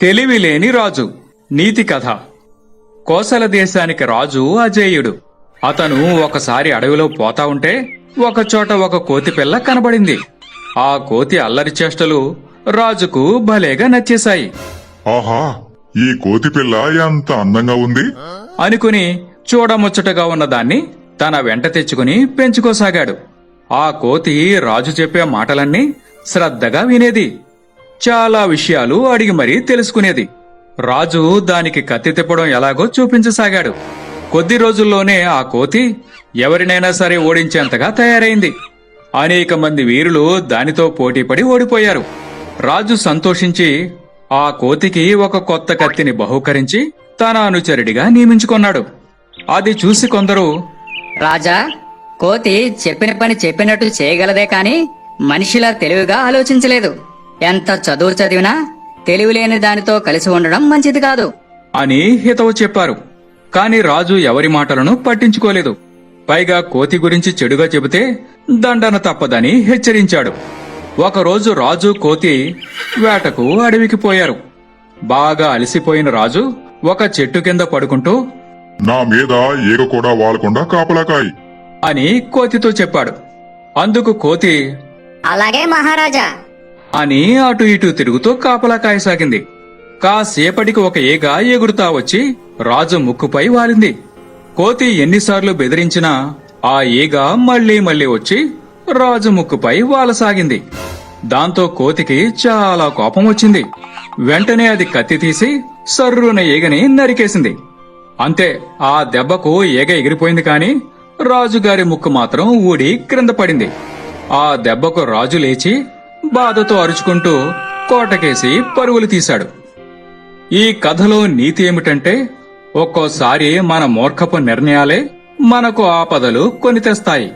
తెలివిలేని రాజు నీతి కథ. కోసల దేశానికి రాజు అజేయుడు. అతను ఒకసారి అడవిలో పోతా ఉంటే ఒకచోట ఒక కోతి పిల్ల కనబడింది. ఆ కోతి అల్లరి చేష్టలు రాజుకు భలేగా నచ్చేశాయి. ఆహా ఈ కోతి పిల్ల ఎంత అందంగా ఉంది. అనుకుని చూడముచ్చటగా ఉన్న దాన్ని తన వెంట తెచ్చుకుని పెంచుకోసాగాడు. ఆ కోతి రాజు చెప్పే మాటలన్నీ శ్రద్ధగా వినేది. చాలా విషయాలు అడిగి మరీ తెలుసుకునేది. రాజు దానికి కత్తి తిప్పడం ఎలాగో చూపించసాగాడు. కొద్ది రోజుల్లోనే ఆ కోతి ఎవరినైనా సరే ఓడించేంతగా తయారైంది. అనేక మంది వీరులు దానితో పోటీపడి ఓడిపోయారు. రాజు సంతోషించి ఆ కోతికి ఒక కొత్త కత్తిని బహుకరించి తన అనుచరుడిగా నియమించుకున్నాడు. అది చూసి కొందరు రాజా కోతి చెప్పిన పని చెప్పినట్టు చేయగలదే కాని మనిషిలా తెలివిగా ఆలోచించలేదు. ఎంత చదువు చదివినా తెలివిలేని దానితో కలిసి ఉండడం మంచిది కాదు. అని హితవు చెప్పారు. కాని రాజు ఎవరి మాటలను పట్టించుకోలేదు. పైగా కోతి గురించి చెడుగా చెబితే దండన తప్పదని హెచ్చరించాడు. ఒకరోజు రాజు కోతి వేటకు అడవికి పోయారు. బాగా అలసిపోయిన రాజు ఒక చెట్టు కింద పడుకుంటూ నా మీద ఈగ కూడా వాలకుండా కాపలాకాయి అని కోతితో చెప్పాడు. అందుకు కోతి అలాగే మహారాజా. అని అటు ఇటు తిరుగుతూ కాపలా కాయసాగింది. కాసేపటికి ఒక ఈగ ఎగురుతా వచ్చి రాజు ముక్కుపై వాలింది. కోతి ఎన్నిసార్లు బెదిరించినా ఆ ఈగ మళ్ళీ మళ్ళీ వచ్చి రాజు ముక్కుపై వాలసాగింది. దాంతో కోతికి చాలా కోపం వచ్చింది. వెంటనే అది కత్తి తీసి సర్రున ఈగని నరికేసింది. అంతే ఆ దెబ్బకు ఈగ ఎగిరిపోయింది కాని రాజుగారి ముక్కు మాత్రం ఊడి క్రింద పడింది. ఆ దెబ్బకు రాజు లేచి బాధతో అరుచుకుంటూ కోటకేసి పరుగులు తీశాడు. ఈ కథలో నీతి ఏమిటంటే ఒక్కోసారి మన మూర్ఖపు నిర్ణయాలే మనకు ఆపదలు కొని తెస్తాయి.